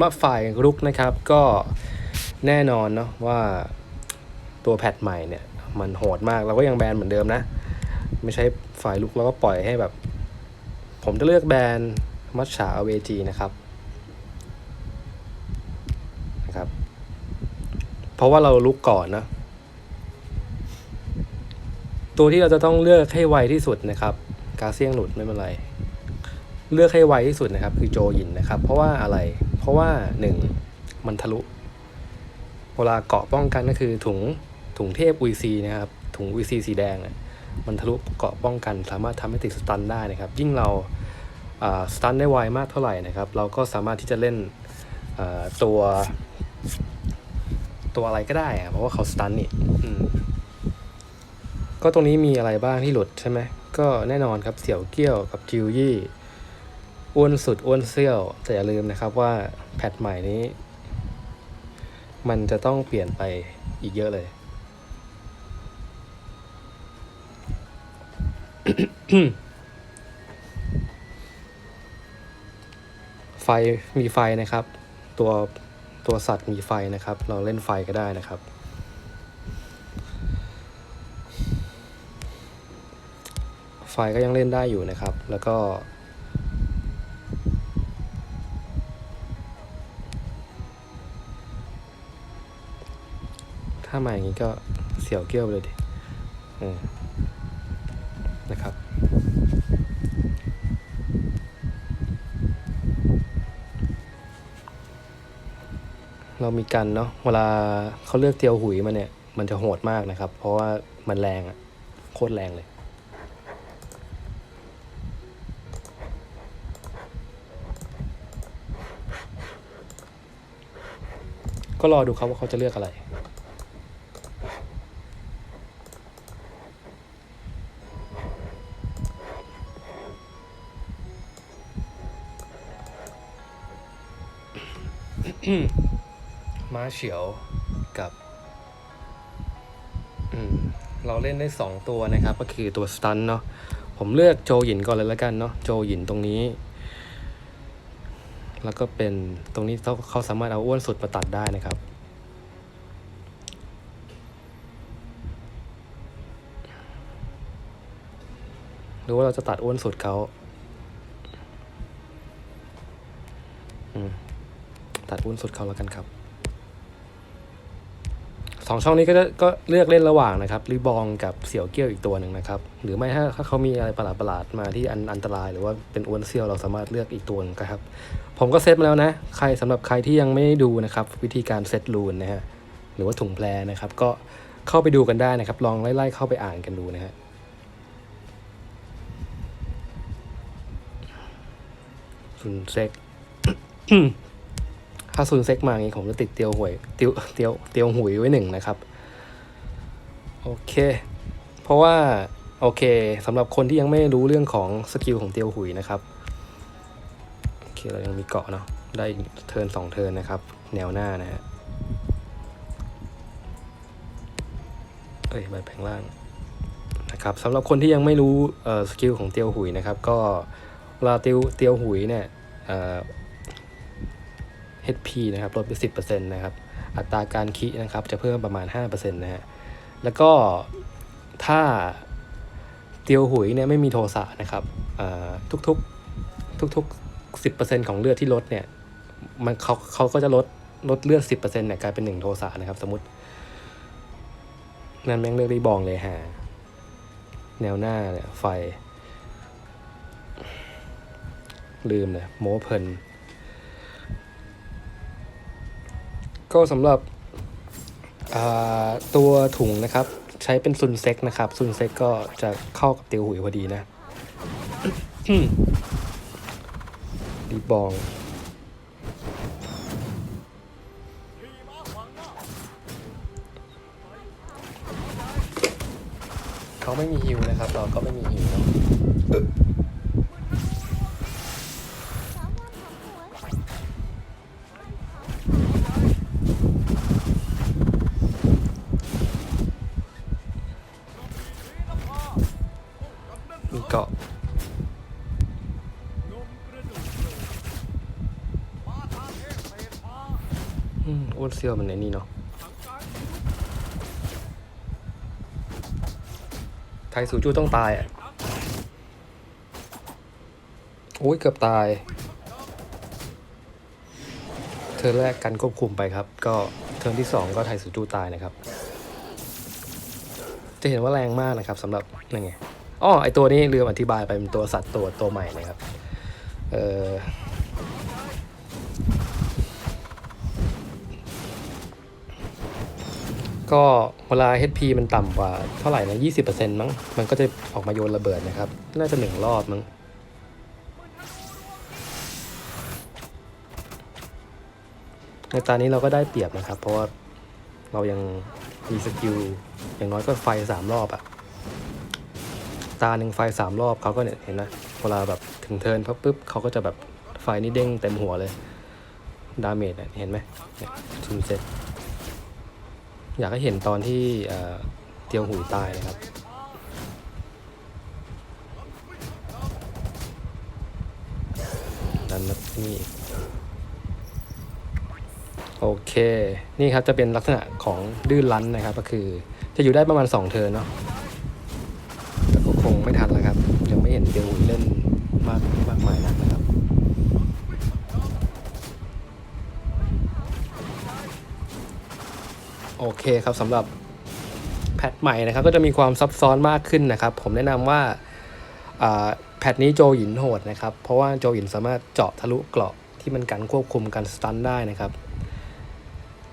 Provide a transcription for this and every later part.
ว่าฝ่ายรุกนะครับก็แน่นอนเนาะว่าตัวแพทใหม่เนี่ย มันโหดมากเราก็ยังแบนเหมือนเดิมนะ ไม่ใช่ฝ่ายลุกเราก็ปล่อยให้แบบ ผมจะเลือกแบนมัชชาเวจีนะครับนะครับ เพราะว่าเราลุกก่อนนะตัวที่เราจะต้องเลือกให้ไวที่สุดนะครับ กาเซียงหลุดไม่เป็นไร เลือกให้ไวที่สุดนะครับ คือโจยินนะครับ เพราะว่าอะไร ราะว่าหนึ่งมันทะลุ เวลาเกาะป้องกันก็คือถุงถุงเทพ VC นะครับ ถุง VC สีแดงอะมันทะลุเกาะป้องกัน สามารถทำให้ติดสตันได้นะครับ ยิ่งเราสตันได้ไวมากเท่าไหร่นะครับ เราก็สามารถที่จะเล่นตัว ตัวอะไรก็ได้อะเพราะว่าเขาสตันนี่ก็ตรงนี้มีอะไรบ้างที่หลุดใช่ไหมก็แน่นอนครับเสี่ยวเกี้ยวกับจิวยี่ อ้วนสุดอ้วนเซี่ยว แต่อย่าลืมนะครับว่าแพทใหม่นี้ มันจะต้องเปลี่ยนไปอีกเยอะเลย ไฟมีไฟนะครับ ตัวตัวสัตว์มีไฟนะครับ เราเล่นไฟก็ได้นะครับไฟก็ยังเล่นได้อยู่นะครับ แล้วก็ ถ้ามาอย่างนี้ก็เสียวเกี้ยวไปเลยดิออนะครับ เรามีกันเนาะเวลาเขาเลือกเตียวหุยมาเนี่ย มันจะโหดมากนะครับ เพราะว่ามันแรงอะโคตรแรงเลยก็รอดูครับว่าเขาจะเลือกอะไร ม้าเฉียวกับ อืม เราเล่นได้สองตัวนะครับ ก็คือตัวสตันเนาะผมเลือกโจหยินก่อนเลยแล้วกันเนาะโจหยินตรงนี้ แล้วก็เป็นตรงนี้เขาเขาสามารถเอาอ้วนสุดมาตัดได้นะครับหรือว่าเราจะตัดอ้วนสุดเขา ดอ้นสุดเขาแล้วกันครับสองช่องนี้ก็จะก็เลือกเล่นระหว่างนะครับรีบองกับเสี่ยวเกี้ยวอีกตัวหนึ่งนะครับ หรือไม่ถ้าถ้าเขามีอะไรประหลาดประหลาดๆมาที่อันอันตราย หรือว่าเป็นอ้วนเซี่ยวเราสามารถเลือกอีกตัวหนึงครับ ผมก็เซตมาแล้วนะ ใครสำหรับใครที่ยังไม่ได้ดูนะครับ วิธีการเซตรูนนะฮะหรือว่าถุงแพรนะครับ ก็เข้าไปดูกันได้นะครับ ลองไล่ๆเข้าไปอ่านกันดูนะฮะซุนเซ็ก ถ้าซุนเซ็กมาอย่างนี้ผมจะติดเตียวหวยเตียวเตียวเตียวหุยไว้หนึ่งนะครับ โอเค เพราะว่าโอเคสำหรับคนที่ยังไม่รู้เรื่องของสกิลของเตียวหุยนะครับโอเคเรายังมีเกาะเนาะได้เทิร์นสองเทิร์นนะครับ แนวหน้านะฮะเอ้ยใบแผงล่างนะครับสำหรับคนที่ยังไม่รู้เออสกิลของเตียวหุยนะครับ ก็เวลาเตียวเตียวหุยเนี่ยเออ HP นะครับลดไป 10%นะครับ อัตราการคินะครับจะเพิ่มประมาณ 5%นะฮะ แล้วก็ถ้าเตียวหุยเนี่ยไม่มีโทสะนะครับอ่อทุกๆทุกๆ 10%ของเลือดที่ลดเนี่ยมันเขาเขาก็จะลดลดเลือด 10%เนี่ยกลายเป็น 1 โทสะนะครับ สมมติ นั่นแม่งเลือกรีบองเลยฮะแนวหน้าเนี่ยไฟ ลืมเลยโมเพลิน ก็สำหรับตัวถุงนะครับ ใช้เป็นซุนเซ็กนะครับซุนเซ็กก็จะเข้ากับเตียวหุยพอดีนะดีบองเขาไม่มีฮิวนะครับ เราก็ไม่มีฮิวเนาะ อืมอ้วนเซียวมันในนี่เนาะไทยสูจูต้องตายอะ โอ้ยเกือบตาย เธอแรกกันควบคุมไปครับ ก็เทิร์นที่สองก็ไทยสูจูตายนะครับ จะเห็นว่าแรงมากนะครับสำหรับนั่นไงอ๋อไอตัวนี้ลืมอธิบายไปเป็นตัวสัตว์ตัวตัวใหม่นะครับ เออ ก็เวลา HP มันต่ำกว่าเท่าไหร่นะ20%มั้ง มันก็จะออกมาโยนระเบิดนะครับ น่าจะหนึ่งรอบมั้ง ในตอนนี้เราก็ได้เปรียบนะครับ เพราะว่าเรายังมีสกิลอย่างน้อยก็ไฟสามรอบอะตาหนึ่งไฟสามรอบเขาก็เนี่ยเห็นนะเวลาแบบถึงเทินปุ๊บปุ๊บเขาก็จะแบบไฟนี่เด้งเต็มหัวเลย ดาเมจเนี่ยเห็นไหมเนี่ยทุนเซ็ต อยากให้เห็นตอนที่เตียวหุยตายนะครับ ดันนี่โอเค นี่ครับจะเป็นลักษณะของดื้นรั้นนะครับ ก็คือจะอยู่ได้ประมาณ 2 เทิร์นเนาะแต่ก็คงไม่ทันแล้วครับ ยังไม่เห็นเดลเล่นมากมากมายนักนะครับ โอเคครับสำหรับแพทใหม่นะครับก็จะมีความซับซ้อนมากขึ้นนะครับ ผมแนะนำว่าแพทนี้โจหินโหดนะครับ เพราะว่าโจหินสามารถเจาะทะลุเกราะที่มันกันควบคุมการสตันได้นะครับ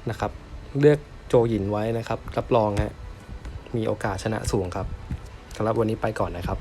นะครับ เลือกโจหินไว้นะครับ รับรองฮะมีโอกาสชนะสูงครับสำหรับวันนี้ไปก่อนนะครับ